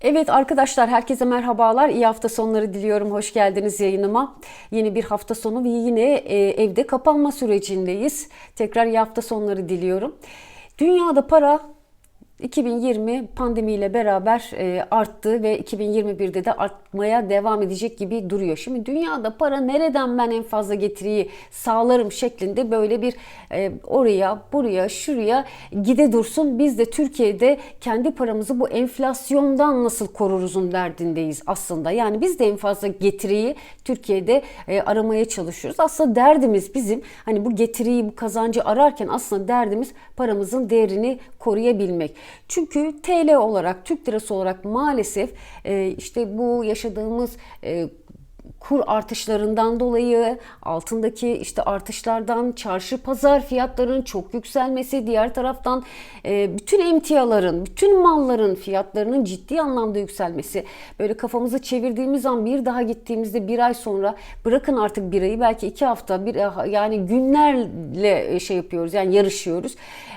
Evet arkadaşlar herkese merhabalar. İyi hafta sonları diliyorum. Hoş geldiniz yayınıma. Yeni bir hafta sonu ve yine e, evde kapanma sürecindeyiz. Tekrar iyi hafta sonları diliyorum. Dünyada para 2020 pandemiyle beraber e, arttı ve 2021'de de artmaya devam edecek gibi duruyor. Şimdi dünyada para nereden ben en fazla getiriyi sağlarım şeklinde böyle bir e, oraya, buraya, şuraya gide dursun. Biz de Türkiye'de kendi paramızı bu enflasyondan nasıl koruruzun derdindeyiz aslında. Yani biz de en fazla getiriyi Türkiye'de e, aramaya çalışıyoruz. Aslında derdimiz bizim hani bu getiriyi, bu kazancı ararken aslında derdimiz paramızın değerini koruyabilmek. Çünkü TL olarak, Türk lirası olarak maalesef e, işte bu yaşadığımız e, kur artışlarından dolayı altındaki işte artışlardan çarşı pazar fiyatların çok yükselmesi diğer taraftan e, bütün emtiaların bütün malların fiyatlarının ciddi anlamda yükselmesi böyle kafamızı çevirdiğimiz an bir daha gittiğimizde bir ay sonra bırakın artık bir ayı belki iki hafta bir yani günlerle şey yapıyoruz yani yarışıyoruz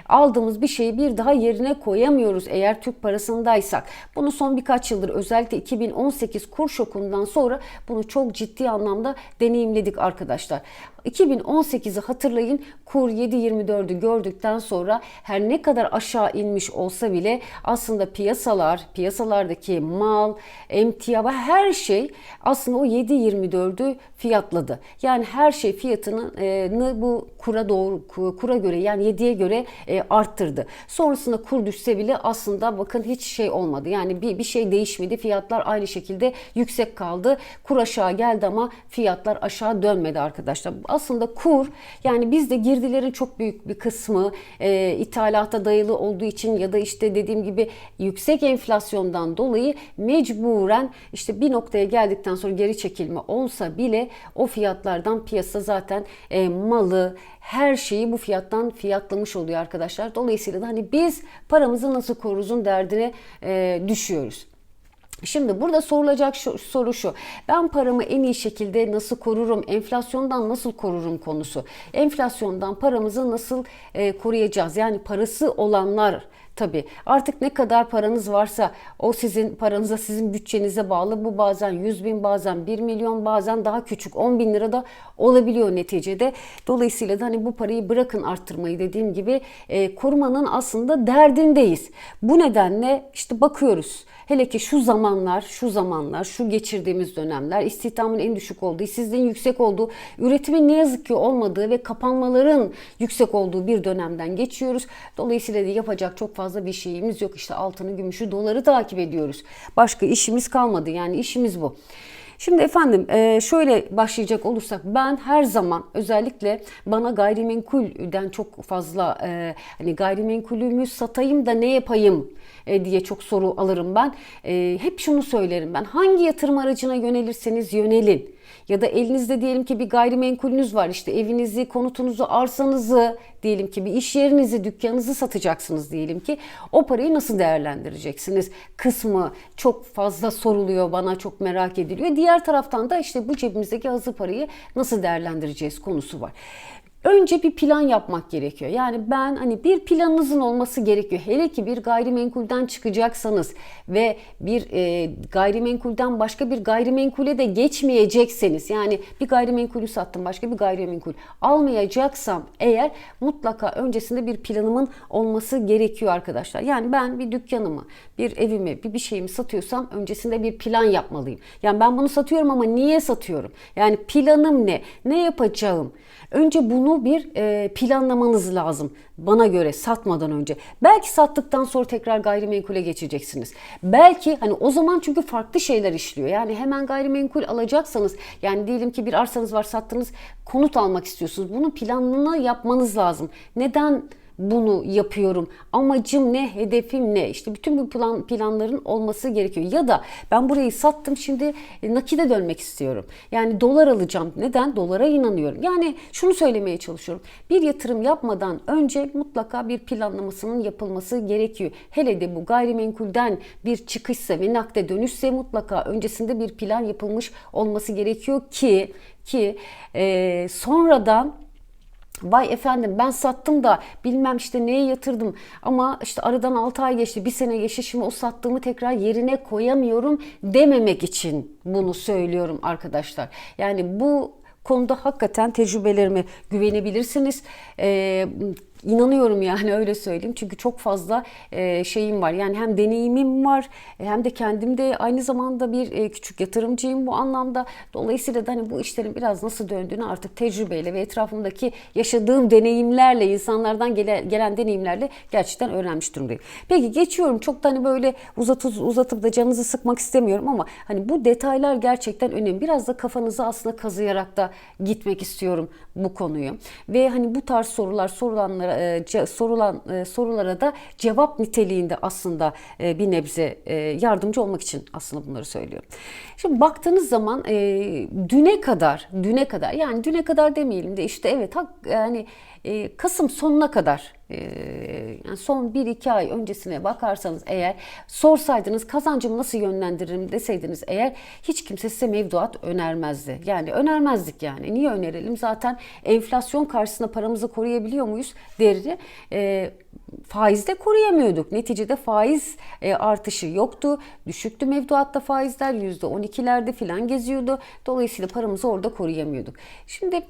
aldığımız bir şeyi bir daha yerine koyamıyoruz eğer Türk parasındaysak. Bunu son birkaç yıldır özellikle 2018 kur şokundan sonra bunu çok ciddi anlamda deneyimledik arkadaşlar. 2018'i hatırlayın kur 7.24'ü gördükten sonra her ne kadar aşağı inmiş olsa bile aslında piyasalar, piyasalardaki mal, emtia ve her şey aslında o 7.24'ü fiyatladı. Yani her şey fiyatını bu kura doğru kura göre yani 7'ye göre e, arttırdı. Sonrasında kur düşse bile aslında bakın hiç şey olmadı. Yani bir, bir şey değişmedi. Fiyatlar aynı şekilde yüksek kaldı. Kur aşağı geldi ama fiyatlar aşağı dönmedi arkadaşlar. Kur yani bizde girdilerin çok büyük bir kısmı e, ithalata dayalı olduğu için ya da işte dediğim gibi yüksek enflasyondan dolayı mecburen işte bir noktaya geldikten sonra geri çekilme olsa bile o fiyatlardan piyasa zaten e, malı, her şeyi bu fiyattan fiyatlamış oluyor arkadaşlar. Dolayısıyla da hani biz paramızı nasıl koruruzun derdine e, düşüyoruz. Şimdi burada sorulacak şu, soru şu. Ben paramı en iyi şekilde nasıl korurum? Enflasyondan nasıl korurum konusu. Enflasyondan paramızı nasıl e, koruyacağız? Yani parası olanlar Tabii artık ne kadar paranız varsa o sizin paranıza sizin bütçenize bağlı. Bu bazen 100 bin bazen 1 milyon bazen daha küçük 10 bin lira da olabiliyor neticede. Dolayısıyla da hani bu parayı bırakın arttırmayı dediğim gibi e, korumanın aslında derdindeyiz. Bu nedenle işte bakıyoruz. Hele ki şu zamanlar, şu zamanlar, şu geçirdiğimiz dönemler istihdamın en düşük olduğu, işsizliğin yüksek olduğu, üretimin ne yazık ki olmadığı ve kapanmaların yüksek olduğu bir dönemden geçiyoruz. Dolayısıyla da yapacak çok fazla bir şeyimiz yok. İşte altını, gümüşü, doları takip ediyoruz. Başka işimiz kalmadı. Yani işimiz bu. Şimdi efendim şöyle başlayacak olursak ben her zaman özellikle bana gayrimenkulden çok fazla hani gayrimenkulümü satayım da ne yapayım diye çok soru alırım ben. Hep şunu söylerim ben hangi yatırım aracına yönelirseniz yönelin ya da elinizde diyelim ki bir gayrimenkulünüz var işte evinizi, konutunuzu, arsanızı diyelim ki bir iş yerinizi, dükkanınızı satacaksınız diyelim ki o parayı nasıl değerlendireceksiniz? Kısmı çok fazla soruluyor bana çok merak ediliyor. Diğer taraftan da işte bu cebimizdeki hazır parayı nasıl değerlendireceğiz konusu var. Önce bir plan yapmak gerekiyor. Yani ben hani bir planınızın olması gerekiyor. Hele ki bir gayrimenkulden çıkacaksanız ve bir e, gayrimenkulden başka bir gayrimenkule de geçmeyecekseniz yani bir gayrimenkulü sattım başka bir gayrimenkul almayacaksam eğer mutlaka öncesinde bir planımın olması gerekiyor arkadaşlar. Yani ben bir dükkanımı, bir evimi, bir bir şeyimi satıyorsam öncesinde bir plan yapmalıyım. Yani ben bunu satıyorum ama niye satıyorum? Yani planım ne? Ne yapacağım? Önce bunu bir e, planlamanız lazım. Bana göre satmadan önce. Belki sattıktan sonra tekrar gayrimenkule geçeceksiniz. Belki hani o zaman çünkü farklı şeyler işliyor. Yani hemen gayrimenkul alacaksanız yani diyelim ki bir arsanız var sattınız konut almak istiyorsunuz. Bunun planını yapmanız lazım. Neden bunu yapıyorum? Amacım ne? Hedefim ne? İşte bütün bu plan, planların olması gerekiyor. Ya da ben burayı sattım şimdi nakide dönmek istiyorum. Yani dolar alacağım. Neden? Dolara inanıyorum. Yani şunu söylemeye çalışıyorum. Bir yatırım yapmadan önce mutlaka bir planlamasının yapılması gerekiyor. Hele de bu gayrimenkulden bir çıkışsa ve nakde dönüşse mutlaka öncesinde bir plan yapılmış olması gerekiyor ki ki e, sonradan Vay efendim ben sattım da bilmem işte neye yatırdım ama işte aradan 6 ay geçti bir sene geçti şimdi o sattığımı tekrar yerine koyamıyorum dememek için bunu söylüyorum arkadaşlar. Yani bu konuda hakikaten tecrübelerime güvenebilirsiniz. Ee, İnanıyorum yani öyle söyleyeyim. Çünkü çok fazla e, şeyim var. Yani hem deneyimim var e, hem de kendimde aynı zamanda bir e, küçük yatırımcıyım bu anlamda. Dolayısıyla da hani bu işlerin biraz nasıl döndüğünü artık tecrübeyle ve etrafımdaki yaşadığım deneyimlerle, insanlardan gelen, gelen deneyimlerle gerçekten öğrenmiş durumdayım. Peki geçiyorum. Çok da hani böyle uzatıp uzatıp da canınızı sıkmak istemiyorum ama hani bu detaylar gerçekten önemli. Biraz da kafanızı aslında kazıyarak da gitmek istiyorum bu konuyu. Ve hani bu tarz sorular sorulanlara e, sorulan e, sorulara da cevap niteliğinde aslında e, bir nebze yardımcı olmak için aslında bunları söylüyorum. Şimdi baktığınız zaman düne kadar, düne kadar yani düne kadar demeyelim de işte evet yani Kasım sonuna kadar yani son 1-2 ay öncesine bakarsanız eğer sorsaydınız kazancımı nasıl yönlendiririm deseydiniz eğer hiç kimse size mevduat önermezdi. Yani önermezdik yani. Niye önerelim? Zaten enflasyon karşısında paramızı koruyabiliyor muyuz? Değeri e, faizde koruyamıyorduk. Neticede faiz e, artışı yoktu. Düşüktü mevduatta faizler %12'lerde filan geziyordu. Dolayısıyla paramızı orada koruyamıyorduk. Şimdi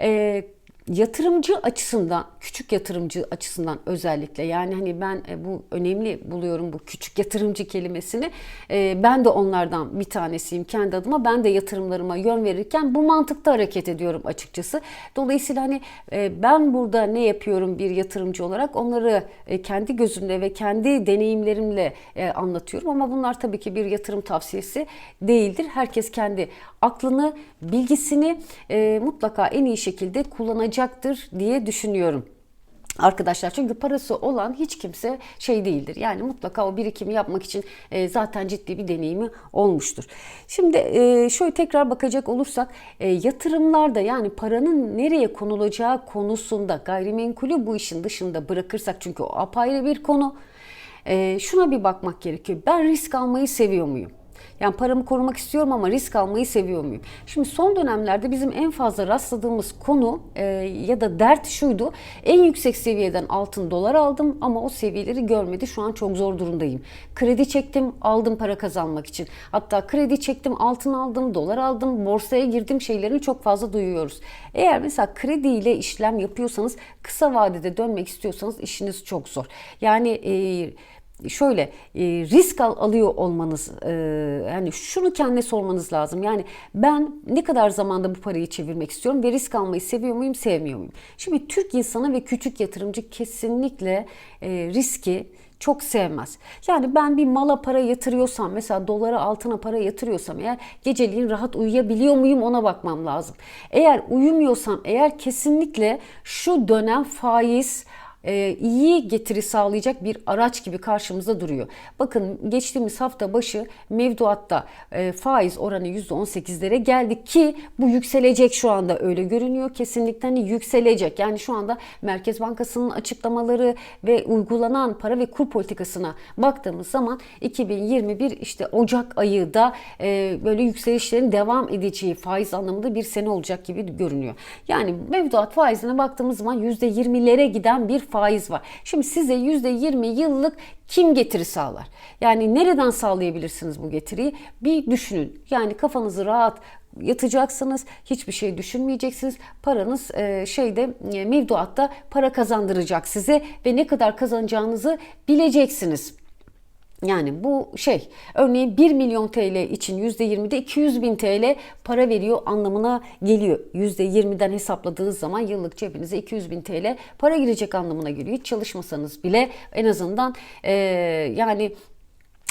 e, yatırımcı açısından, küçük yatırımcı açısından özellikle yani hani ben e, bu önemli buluyorum bu küçük yatırımcı kelimesini. E, ben de onlardan bir tanesiyim kendi adıma. Ben de yatırımlarıma yön verirken bu mantıkta hareket ediyorum açıkçası. Dolayısıyla hani e, ben burada ne yapıyorum bir yatırımcı olarak onları kendi gözümle ve kendi deneyimlerimle anlatıyorum ama bunlar tabii ki bir yatırım tavsiyesi değildir. Herkes kendi aklını, bilgisini mutlaka en iyi şekilde kullanacak olacaktır diye düşünüyorum arkadaşlar. Çünkü parası olan hiç kimse şey değildir. Yani mutlaka o birikimi yapmak için e, zaten ciddi bir deneyimi olmuştur. Şimdi e, şöyle tekrar bakacak olursak e, yatırımlarda yani paranın nereye konulacağı konusunda gayrimenkulü bu işin dışında bırakırsak çünkü o apayrı bir konu. E, şuna bir bakmak gerekiyor. Ben risk almayı seviyor muyum? Yani paramı korumak istiyorum ama risk almayı seviyor muyum? Şimdi son dönemlerde bizim en fazla rastladığımız konu e, ya da dert şuydu. En yüksek seviyeden altın dolar aldım ama o seviyeleri görmedi. Şu an çok zor durumdayım. Kredi çektim, aldım para kazanmak için. Hatta kredi çektim, altın aldım, dolar aldım, borsaya girdim şeylerini çok fazla duyuyoruz. Eğer mesela krediyle işlem yapıyorsanız kısa vadede dönmek istiyorsanız işiniz çok zor. Yani e, şöyle e, risk al, alıyor olmanız e, yani şunu kendine sormanız lazım. Yani ben ne kadar zamanda bu parayı çevirmek istiyorum ve risk almayı seviyor muyum, sevmiyor muyum? Şimdi Türk insanı ve küçük yatırımcı kesinlikle e, riski çok sevmez. Yani ben bir mala para yatırıyorsam mesela dolara altına para yatırıyorsam eğer geceliğin rahat uyuyabiliyor muyum ona bakmam lazım. Eğer uyumuyorsam eğer kesinlikle şu dönem faiz iyi getiri sağlayacak bir araç gibi karşımızda duruyor. Bakın geçtiğimiz hafta başı mevduatta e, faiz oranı %18'lere geldi ki bu yükselecek şu anda öyle görünüyor. Kesinlikle hani yükselecek. Yani şu anda Merkez Bankası'nın açıklamaları ve uygulanan para ve kur politikasına baktığımız zaman 2021 işte Ocak ayı da e, böyle yükselişlerin devam edeceği faiz anlamında bir sene olacak gibi görünüyor. Yani mevduat faizine baktığımız zaman %20'lere giden bir faiz var. Şimdi size %20 yıllık kim getiri sağlar? Yani nereden sağlayabilirsiniz bu getiriyi? Bir düşünün. Yani kafanızı rahat yatacaksınız. Hiçbir şey düşünmeyeceksiniz. Paranız e, şeyde e, mevduatta para kazandıracak size ve ne kadar kazanacağınızı bileceksiniz. Yani bu şey örneğin 1 milyon TL için %20'de 200 bin TL para veriyor anlamına geliyor. %20'den hesapladığınız zaman yıllık cebinize 200 bin TL para girecek anlamına geliyor. Hiç çalışmasanız bile en azından e, yani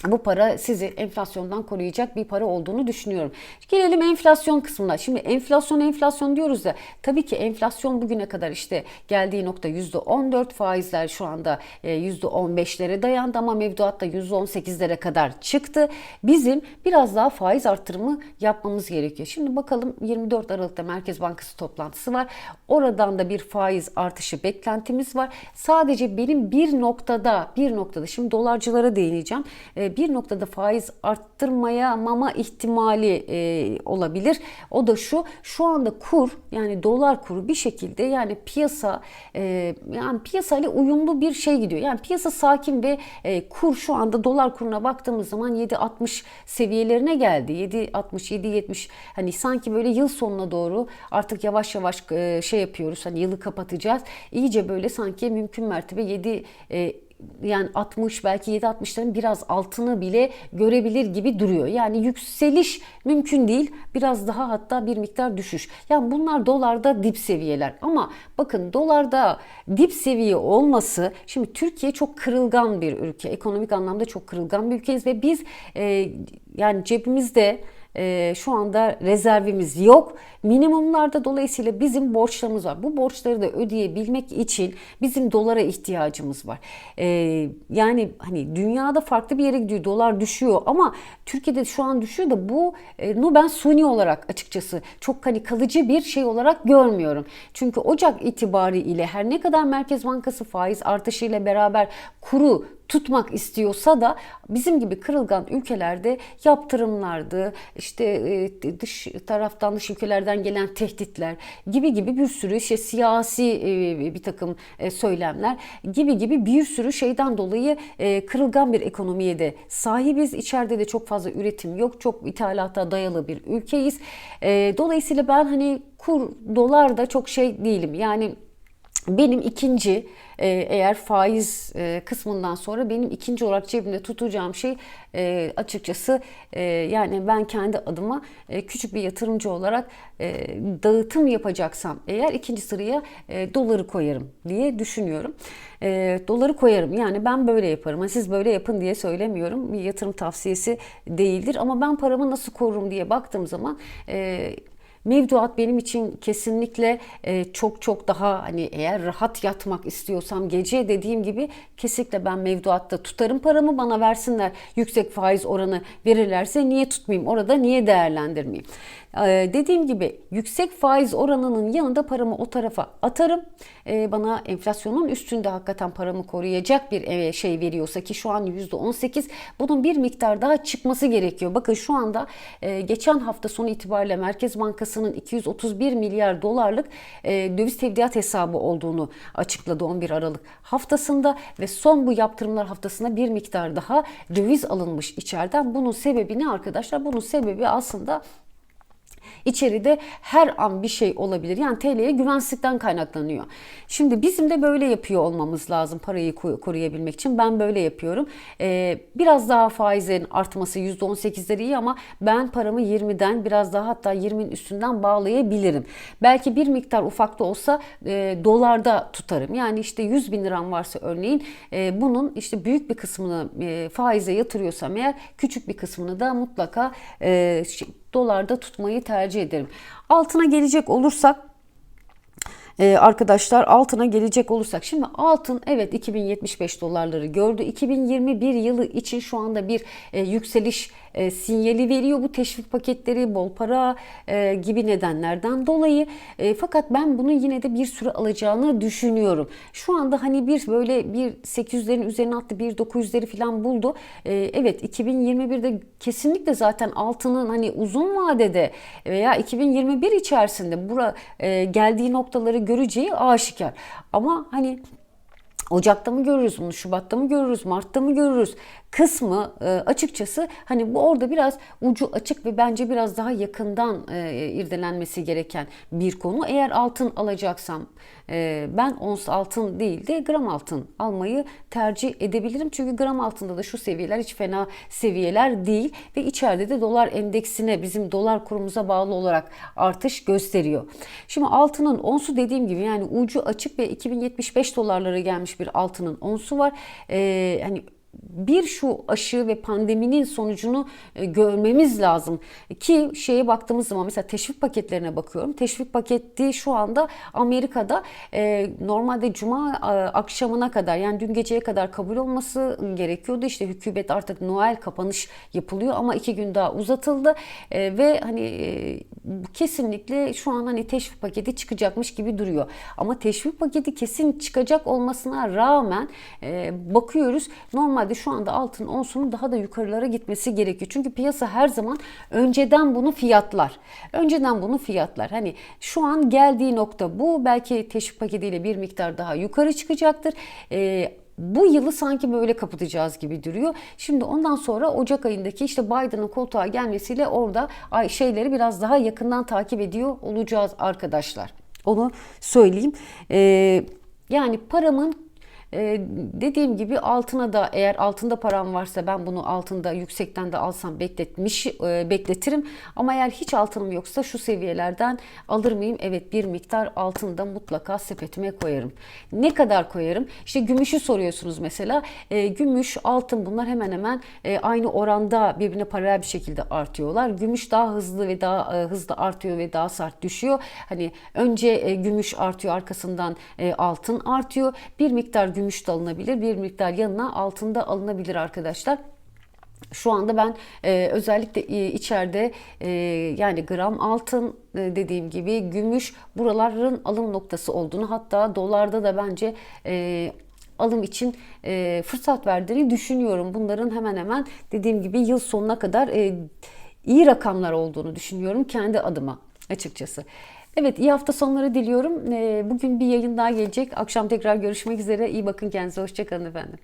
bu para sizi enflasyondan koruyacak bir para olduğunu düşünüyorum. Gelelim enflasyon kısmına. Şimdi enflasyon enflasyon diyoruz da tabii ki enflasyon bugüne kadar işte geldiği nokta %14 faizler şu anda %15'lere e, dayandı ama mevduat da %18'lere kadar çıktı. Bizim biraz daha faiz artırımı yapmamız gerekiyor. Şimdi bakalım 24 Aralık'ta Merkez Bankası toplantısı var. Oradan da bir faiz artışı beklentimiz var. Sadece benim bir noktada bir noktada şimdi dolarcılara değineceğim. E, bir noktada faiz arttırmaya mama ihtimali e, olabilir. O da şu şu anda kur yani dolar kuru bir şekilde yani piyasa e, yani piyasayla uyumlu bir şey gidiyor. Yani piyasa sakin ve e, kur şu anda dolar kuruna baktığımız zaman 7.60 seviyelerine geldi. 7.60 7.70 hani sanki böyle yıl sonuna doğru artık yavaş yavaş e, şey yapıyoruz. Hani yılı kapatacağız. İyice böyle sanki mümkün mertebe 7 e, yani 60 belki 7.60'ların biraz altını bile görebilir gibi duruyor. Yani yükseliş mümkün değil. Biraz daha hatta bir miktar düşüş. Yani bunlar dolarda dip seviyeler. Ama bakın dolarda dip seviye olması şimdi Türkiye çok kırılgan bir ülke. Ekonomik anlamda çok kırılgan bir ülkeyiz ve biz e, yani cebimizde e, şu anda rezervimiz yok. Minimumlarda dolayısıyla bizim borçlarımız var. Bu borçları da ödeyebilmek için bizim dolara ihtiyacımız var. E, yani hani dünyada farklı bir yere gidiyor. Dolar düşüyor ama Türkiye'de şu an düşüyor da bu e, no ben suni olarak açıkçası çok hani kalıcı bir şey olarak görmüyorum. Çünkü Ocak itibariyle her ne kadar Merkez Bankası faiz artışıyla beraber kuru tutmak istiyorsa da bizim gibi kırılgan ülkelerde yaptırımlardı, işte e, dış taraftan dış ülkelerden gelen tehditler gibi gibi bir sürü işte siyasi e, bir takım e, söylemler gibi gibi bir sürü şeyden dolayı kırılgan bir ekonomiye de sahibiz. İçeride de çok fazla üretim yok. Çok ithalata dayalı bir ülkeyiz. Dolayısıyla ben hani kur dolar da çok şey değilim. Yani benim ikinci e, eğer faiz e, kısmından sonra benim ikinci olarak cebimde tutacağım şey e, açıkçası yani ben kendi adıma küçük bir yatırımcı olarak dağıtım yapacaksam eğer ikinci sıraya doları koyarım diye düşünüyorum. Doları koyarım yani ben böyle yaparım. Siz böyle yapın diye söylemiyorum. Bir yatırım tavsiyesi değildir ama ben paramı nasıl korurum diye baktığım zaman Mevduat benim için kesinlikle e, çok çok daha hani eğer rahat yatmak istiyorsam gece dediğim gibi kesinlikle ben mevduatta tutarım paramı bana versinler yüksek faiz oranı verirlerse niye tutmayayım orada niye değerlendirmeyeyim. Ee, dediğim gibi yüksek faiz oranının yanında paramı o tarafa atarım. Ee, bana enflasyonun üstünde hakikaten paramı koruyacak bir şey veriyorsa ki şu an %18 bunun bir miktar daha çıkması gerekiyor. Bakın şu anda e, geçen hafta sonu itibariyle Merkez Bankası'nın 231 milyar dolarlık e, döviz tevdiat hesabı olduğunu açıkladı 11 Aralık haftasında ve son bu yaptırımlar haftasında bir miktar daha döviz alınmış içeriden. Bunun sebebi ne arkadaşlar? Bunun sebebi aslında İçeride her an bir şey olabilir. Yani TL'ye güvensizlikten kaynaklanıyor. Şimdi bizim de böyle yapıyor olmamız lazım parayı koruyabilmek için. Ben böyle yapıyorum. Ee, biraz daha faizlerin artması %18'leri iyi ama ben paramı 20'den biraz daha hatta 20'nin üstünden bağlayabilirim. Belki bir miktar ufak da olsa e, dolarda tutarım. Yani işte 100 bin liram varsa örneğin e, bunun işte büyük bir kısmını e, faize yatırıyorsam eğer küçük bir kısmını da mutlaka e, dolarda tutmayı tercih ederim. Altına gelecek olursak ee, arkadaşlar altına gelecek olursak şimdi altın evet 2075 dolarları gördü. 2021 yılı için şu anda bir e, yükseliş e, sinyali veriyor bu teşvik paketleri, bol para e, gibi nedenlerden dolayı. E, fakat ben bunu yine de bir süre alacağını düşünüyorum. Şu anda hani bir böyle bir 800'lerin üzerine attı, bir 900'leri falan buldu. E, evet 2021'de kesinlikle zaten altının hani uzun vadede veya 2021 içerisinde bura e, geldiği noktaları göreceği aşikar. Ama hani Ocak'ta mı görürüz bunu, Şubat'ta mı görürüz, Mart'ta mı görürüz? kısmı e, açıkçası hani bu orada biraz ucu açık ve bence biraz daha yakından e, irdelenmesi gereken bir konu. Eğer altın alacaksam e, ben ons altın değil de gram altın almayı tercih edebilirim. Çünkü gram altında da şu seviyeler hiç fena seviyeler değil ve içeride de dolar endeksine bizim dolar kurumuza bağlı olarak artış gösteriyor. Şimdi altının onsu dediğim gibi yani ucu açık ve 2075 dolarlara gelmiş bir altının onsu var. Ee, hani bir şu aşı ve pandeminin sonucunu e, görmemiz lazım. Ki şeye baktığımız zaman mesela teşvik paketlerine bakıyorum. Teşvik paketi şu anda Amerika'da e, normalde cuma e, akşamına kadar yani dün geceye kadar kabul olması gerekiyordu. İşte hükümet artık Noel kapanış yapılıyor ama iki gün daha uzatıldı ve hani kesinlikle şu an hani teşvik paketi çıkacakmış gibi duruyor. Ama teşvik paketi kesin çıkacak olmasına rağmen bakıyoruz normal normalde şu anda altın onsunun daha da yukarılara gitmesi gerekiyor. Çünkü piyasa her zaman önceden bunu fiyatlar. Önceden bunu fiyatlar. Hani şu an geldiği nokta bu. Belki teşvik paketiyle bir miktar daha yukarı çıkacaktır. Ee, bu yılı sanki böyle kapatacağız gibi duruyor. Şimdi ondan sonra Ocak ayındaki işte Biden'ın koltuğa gelmesiyle orada şeyleri biraz daha yakından takip ediyor olacağız arkadaşlar. Onu söyleyeyim. Ee, yani paramın ee, dediğim gibi altına da eğer altında param varsa ben bunu altında yüksekten de alsam bekletmiş e, bekletirim. Ama eğer hiç altınım yoksa şu seviyelerden alır mıyım? Evet bir miktar altında mutlaka sepetime koyarım. Ne kadar koyarım? İşte gümüşü soruyorsunuz mesela. E, gümüş, altın bunlar hemen hemen e, aynı oranda birbirine paralel bir şekilde artıyorlar. Gümüş daha hızlı ve daha e, hızlı artıyor ve daha sert düşüyor. Hani önce e, gümüş artıyor arkasından e, altın artıyor. Bir miktar gümüş de alınabilir. Bir miktar yanına altın da alınabilir arkadaşlar. Şu anda ben e, özellikle e, içeride e, yani gram altın e, dediğim gibi gümüş buraların alım noktası olduğunu hatta dolarda da bence e, alım için e, fırsat verdiğini düşünüyorum. Bunların hemen hemen dediğim gibi yıl sonuna kadar e, iyi rakamlar olduğunu düşünüyorum kendi adıma açıkçası. Evet iyi hafta sonları diliyorum. E, bugün bir yayın daha gelecek. Akşam tekrar görüşmek üzere. İyi bakın kendinize. Hoşçakalın efendim.